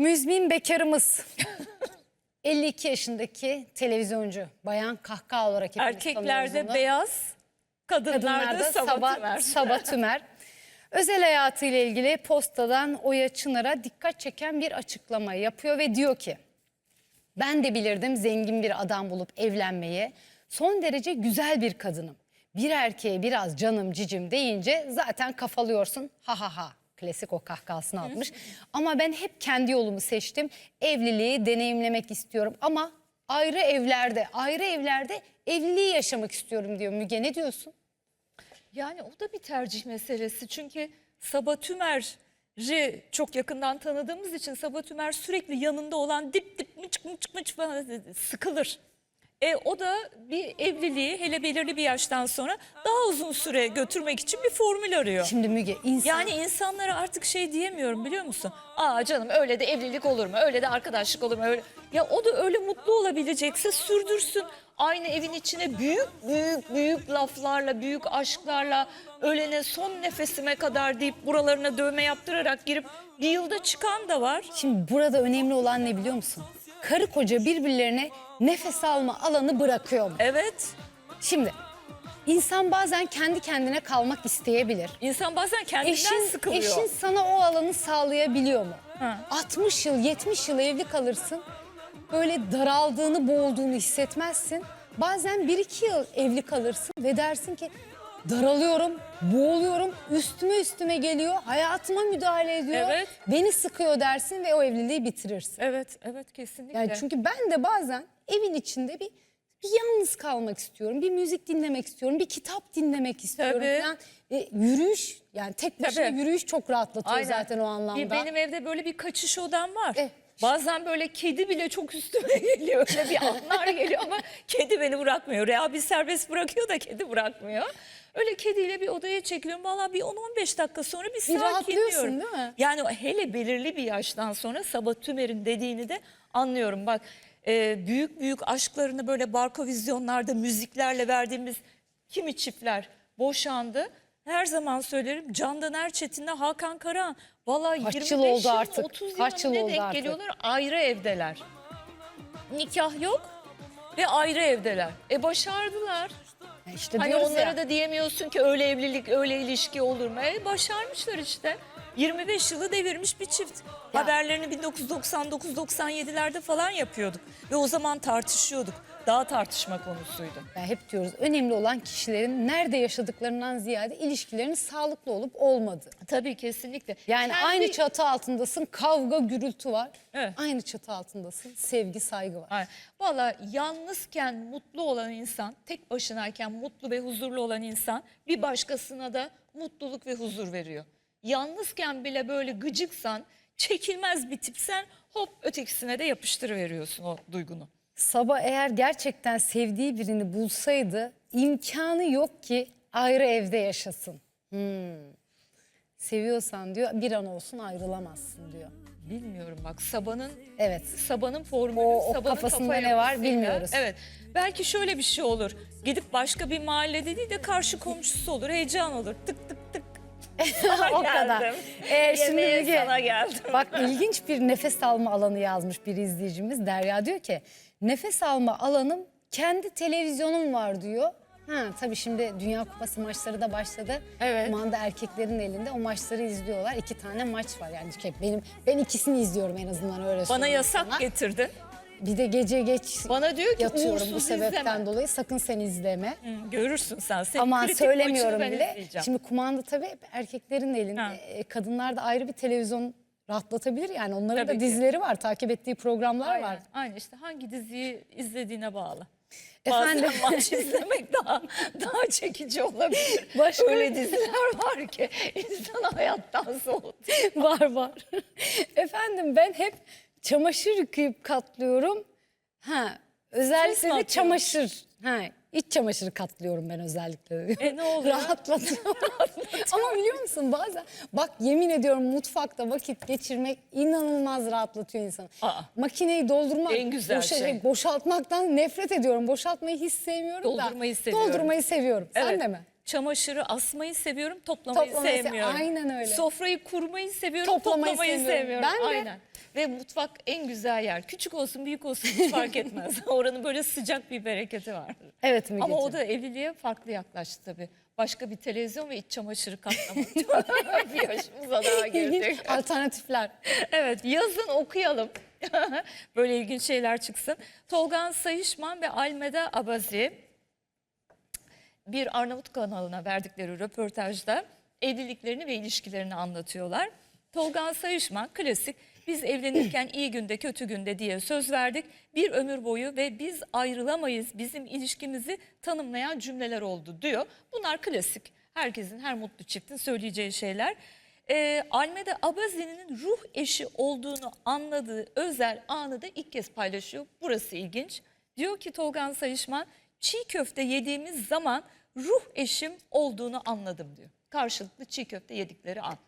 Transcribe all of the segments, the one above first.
Müzmin bekarımız. 52 yaşındaki televizyoncu. Bayan kahkaha olarak hepimiz tanıyoruz Erkeklerde onu. beyaz, kadınlarda, Kadınlarda sabah Sabah, tümer. Sabah Tümer. Özel hayatıyla ilgili postadan Oya Çınar'a dikkat çeken bir açıklama yapıyor ve diyor ki ben de bilirdim zengin bir adam bulup evlenmeyi. Son derece güzel bir kadınım. Bir erkeğe biraz canım cicim deyince zaten kafalıyorsun. Ha ha ha. Klasik o kahkahasını atmış. Ama ben hep kendi yolumu seçtim. Evliliği deneyimlemek istiyorum ama ayrı evlerde, ayrı evlerde evliliği yaşamak istiyorum diyor Müge. Ne diyorsun? Yani o da bir tercih meselesi. Çünkü Sabah Tümer'i çok yakından tanıdığımız için Sabah Tümer sürekli yanında olan dip dip mıç mıç mıç falan sıkılır. E, o da bir evliliği hele belirli bir yaştan sonra daha uzun süre götürmek için bir formül arıyor. Şimdi Müge insan Yani insanlara artık şey diyemiyorum biliyor musun? Aa canım öyle de evlilik olur mu? Öyle de arkadaşlık olur mu? Öyle... Ya o da öyle mutlu olabilecekse sürdürsün. Aynı evin içine büyük büyük büyük laflarla, büyük aşklarla ölene son nefesime kadar deyip buralarına dövme yaptırarak girip bir yılda çıkan da var. Şimdi burada önemli olan ne biliyor musun? Karı koca birbirlerine nefes alma alanı bırakıyor mu? Evet. Şimdi insan bazen kendi kendine kalmak isteyebilir. İnsan bazen kendinden Eşin, sıkılıyor. eşin sana o alanı sağlayabiliyor mu? Ha. 60 yıl 70 yıl evli kalırsın. Böyle daraldığını boğulduğunu hissetmezsin. Bazen 1-2 yıl evli kalırsın ve dersin ki daralıyorum, boğuluyorum, üstüme üstüme geliyor, hayatıma müdahale ediyor. Evet. Beni sıkıyor dersin ve o evliliği bitirirsin. Evet, evet kesinlikle. Yani çünkü ben de bazen evin içinde bir, bir yalnız kalmak istiyorum. Bir müzik dinlemek istiyorum. Bir kitap dinlemek istiyorum Tabii. falan. E, yürüyüş yani tek başına Tabii. yürüyüş çok rahatlatıyor Aynen. zaten o anlamda. Bir benim evde böyle bir kaçış odam var. Eh. Bazen böyle kedi bile çok üstüme geliyor. Öyle bir anlar geliyor ama kedi beni bırakmıyor. Reha bir serbest bırakıyor da kedi bırakmıyor. Öyle kediyle bir odaya çekiliyorum. Valla bir 10-15 dakika sonra bir sakinliyorum. rahatlıyorsun değil mi? Yani hele belirli bir yaştan sonra Sabah Tümer'in dediğini de anlıyorum. Bak e, büyük büyük aşklarını böyle barko vizyonlarda müziklerle verdiğimiz kimi çiftler boşandı. Her zaman söylerim Candan Erçetin'le Hakan Karahan. Valla Kaç 25 yıl oldu yıl, artık? 30 Kaç yıl yıl ne oldu denk artık? geliyorlar ayrı evdeler. Nikah yok ve ayrı evdeler. E başardılar. Ya işte Hani diyoruz onlara ya, da diyemiyorsun ki öyle evlilik, öyle ilişki olur mu? E başarmışlar işte. 25 yılı devirmiş bir çift. Ya. Haberlerini 1999-97'lerde falan yapıyorduk. Ve o zaman tartışıyorduk. Daha tartışma konusuydu. ya hep diyoruz önemli olan kişilerin nerede yaşadıklarından ziyade ilişkilerinin sağlıklı olup olmadığı. Tabii kesinlikle. Yani Kendi- aynı çatı altındasın, kavga, gürültü var. Evet. Aynı çatı altındasın, sevgi, saygı var. Ay, Valla yalnızken mutlu olan insan, tek başınayken mutlu ve huzurlu olan insan bir başkasına da mutluluk ve huzur veriyor. Yalnızken bile böyle gıcıksan, çekilmez bir tipsen hop ötekisine de yapıştırıveriyorsun o duygunu. Sabah eğer gerçekten sevdiği birini bulsaydı imkanı yok ki ayrı evde yaşasın. Hmm. Seviyorsan diyor bir an olsun ayrılamazsın diyor. Bilmiyorum bak Sabah'ın Evet. Sabah'ın formülü, O- o kafasında kafa ne var bilmiyoruz. Evet. Belki şöyle bir şey olur. Gidip başka bir mahallede değil de karşı komşusu olur. Heyecan olur. Tık tık tık. o kadar. Ee, şimdi Yemeğe Müge, sana geldim. Bak ilginç bir nefes alma alanı yazmış bir izleyicimiz. Derya diyor ki nefes alma alanım kendi televizyonum var diyor. Ha tabii şimdi Dünya Kupası maçları da başladı. Evet. Manda erkeklerin elinde o maçları izliyorlar. İki tane maç var yani ki benim ben ikisini izliyorum en azından öyle Bana söyleyeyim yasak sana. getirdin. Bir de gece geç Bana diyor ki yatıyorum bu uğursuz sebepten izleme. dolayı sakın sen izleme. Hı, görürsün sen. Senin Ama kritik söylemiyorum ben bile. izleyeceğim. Şimdi kumanda tabii hep erkeklerin elinde. Ha. E, Kadınlar da ayrı bir televizyon rahatlatabilir yani. Onların Tabii da ki. dizileri var, takip ettiği programlar Aynen, var. aynen işte hangi diziyi izlediğine bağlı. Efendim? Bazen maç izlemek daha daha çekici olabilir. Başka- Öyle diziler var ki insanı hayattan soğutuyor. var var. Efendim ben hep çamaşır yıkayıp katlıyorum. Ha, özellikle de çamaşır. Ha, iç çamaşırı katlıyorum ben özellikle. E, ne oluyor? Rahatlatıyor. Ama biliyor musun bazen bak yemin ediyorum mutfakta vakit geçirmek inanılmaz rahatlatıyor insanı. Aa. Makineyi doldurmak, En güzel şey. boşaltmaktan nefret ediyorum. Boşaltmayı hiç sevmiyorum da. Doldurmayı seviyorum. Doldurmayı seviyorum. Sen Evet. de mi? Çamaşırı asmayı seviyorum, toplamayı, Toplamayı se- sevmiyorum. aynen öyle. Sofrayı kurmayı seviyorum, Toplamayı toplamayı, sevmiyorum. sevmiyorum. Ben de Aynen. Ve mutfak en güzel yer. Küçük olsun büyük olsun hiç fark etmez. Oranın böyle sıcak bir bereketi var. Evet Mügeciğim. Ama o da evliliğe farklı yaklaştı tabii. Başka bir televizyon ve iç çamaşırı katlama. bir yaşımıza daha girdik. Alternatifler. Evet yazın okuyalım. Böyle ilginç şeyler çıksın. Tolgan Sayışman ve Almeda Abazi bir Arnavut kanalına verdikleri röportajda evliliklerini ve ilişkilerini anlatıyorlar. Tolgan Sayışman klasik biz evlenirken iyi günde kötü günde diye söz verdik. Bir ömür boyu ve biz ayrılamayız bizim ilişkimizi tanımlayan cümleler oldu diyor. Bunlar klasik herkesin her mutlu çiftin söyleyeceği şeyler. Ee, Almeda Abazi'nin ruh eşi olduğunu anladığı özel anı da ilk kez paylaşıyor. Burası ilginç. Diyor ki Tolgan Sayışman çiğ köfte yediğimiz zaman ruh eşim olduğunu anladım diyor. Karşılıklı çiğ köfte yedikleri an.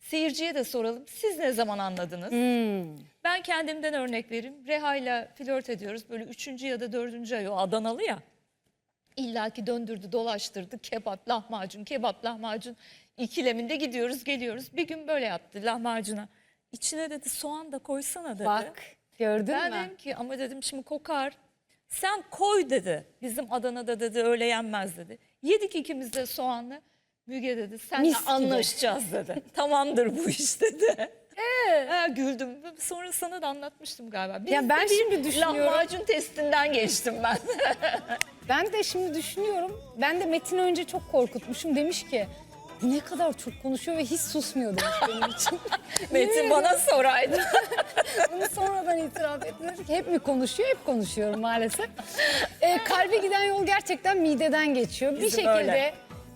Seyirciye de soralım. Siz ne zaman anladınız? Ben kendimden örnek vereyim. Reha ile flört ediyoruz. Böyle üçüncü ya da dördüncü ay o Adanalı ya. İlla ki döndürdü, dolaştırdı. Kebap, lahmacun, kebap, lahmacun ikileminde gidiyoruz, geliyoruz. Bir gün böyle yaptı lahmacuna. İçine dedi soğan da koysana dedi. Bak gördün Ben mü? dedim ki ama dedim şimdi kokar. Sen koy dedi. Bizim Adana'da dedi öyle yenmez dedi. Yedik ikimiz de soğanlı. Müge dedi senle Mis gibi. anlaşacağız dedi. Tamamdır bu iş dedi. Ha, güldüm. Sonra sana da anlatmıştım galiba. Biz Ya ben de bir şimdi düşünüyorum. Lahmacun testinden geçtim ben. Ben de şimdi düşünüyorum. Ben de Metin önce çok korkutmuşum. Demiş ki bu ne kadar çok konuşuyor ve hiç susmuyor demiş benim için. Metin bana soraydı. Bunu sonradan itiraf etti. Dedi ki hep mi konuşuyor? Hep konuşuyorum maalesef. Ee, kalbe giden yol gerçekten mideden geçiyor. bir Bizim şekilde öyle.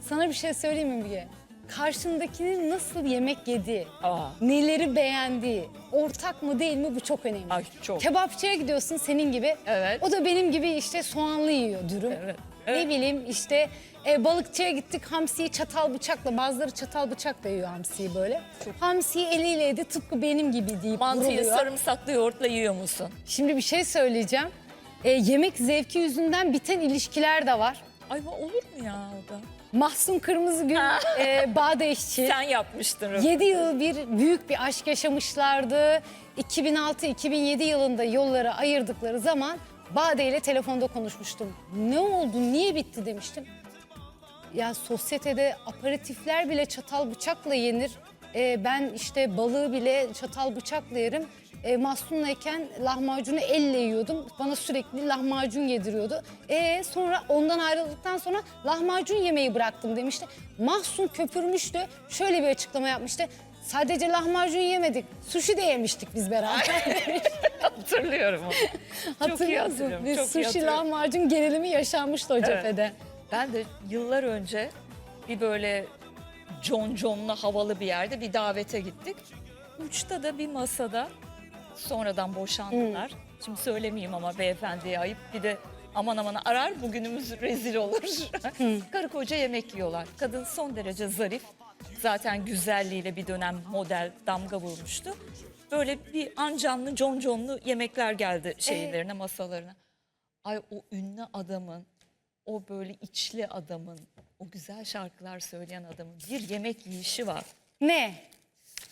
Sana bir şey söyleyeyim mi Müge? Karşındakinin nasıl yemek yediği, Aa. neleri beğendiği, ortak mı değil mi bu çok önemli. Ay, çok. Kebapçıya gidiyorsun senin gibi. Evet. O da benim gibi işte soğanlı yiyor dürüm. Evet, Ne bileyim işte e, balıkçıya gittik hamsiyi çatal bıçakla bazıları çatal bıçakla yiyor hamsiyi böyle. Hamsiyi eliyle yedi tıpkı benim gibi deyip Mantıyı vuruluyor. sarımsaklı yoğurtla yiyor musun? Şimdi bir şey söyleyeceğim. E, yemek zevki yüzünden biten ilişkiler de var. Ay olur mu ya o da? Mahsun Kırmızıgül, e, Bağdeşçi. Sen yapmıştın. 7 yıl bir büyük bir aşk yaşamışlardı. 2006-2007 yılında yolları ayırdıkları zaman Bade ile telefonda konuşmuştum. Ne oldu, niye bitti demiştim. Ya sosyetede aperatifler bile çatal bıçakla yenir. Ee, ben işte balığı bile çatal bıçakla yerim. E, Mahsun'layken lahmacunu elle yiyordum. Bana sürekli lahmacun yediriyordu. E, sonra ondan ayrıldıktan sonra lahmacun yemeyi bıraktım demişti. Mahsun köpürmüştü. Şöyle bir açıklama yapmıştı. Sadece lahmacun yemedik. Sushi de yemiştik biz beraber. Hatırlıyorum onu. Çok iyi Hatırlıyor musun? hatırlıyorum. Bir çok iyi sushi hatırlıyorum. lahmacun gerilimi yaşanmıştı o cephede. Ben de yıllar önce bir böyle John'la havalı bir yerde bir davete gittik. Uçta da bir masada sonradan boşandılar. Şimdi söylemeyeyim ama beyefendiye ayıp. Bir de aman aman arar bugünümüz rezil olur. Karı koca yemek yiyorlar. Kadın son derece zarif. Zaten güzelliğiyle bir dönem model damga vurmuştu. Böyle bir ancanlı John John'lu yemekler geldi şeylerine masalarına. Ay o ünlü adamın, o böyle içli adamın, o güzel şarkılar söyleyen adamın bir yemek yiyişi var. Ne?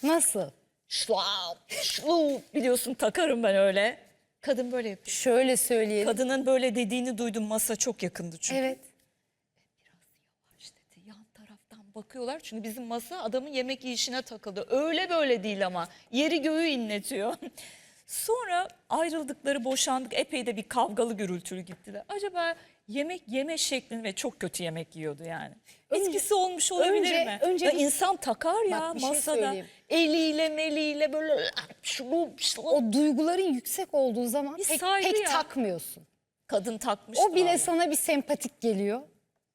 Nasıl? Şlap, şlup biliyorsun takarım ben öyle. Kadın böyle yapıyor. Şöyle söyleyelim. Kadının böyle dediğini duydum masa çok yakındı çünkü. Evet. İşte dedi, yan taraftan bakıyorlar çünkü bizim masa adamın yemek yiyişine takıldı. Öyle böyle değil ama yeri göğü inletiyor. Sonra ayrıldıkları boşandık epey de bir kavgalı gürültülü gittiler. Acaba yemek yeme şeklini ve çok kötü yemek yiyordu yani. Önce- Etkisi olmuş olabilir önce- mi? önce ya bir- insan takar ya Bak bir şey masada. söyleyeyim. eliyle meliyle böyle şlup. O duyguların yüksek olduğu zaman Bir pek, pek ya. takmıyorsun. kadın takmış. O bile sana bir sempatik geliyor.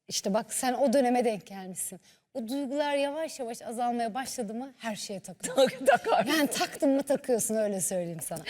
İşte bak sen o döneme denk gelmişsin. O duygular yavaş yavaş azalmaya başladı mı her şeye takıyorsun. takar. Yani taktın mı takıyorsun öyle söyleyeyim sana.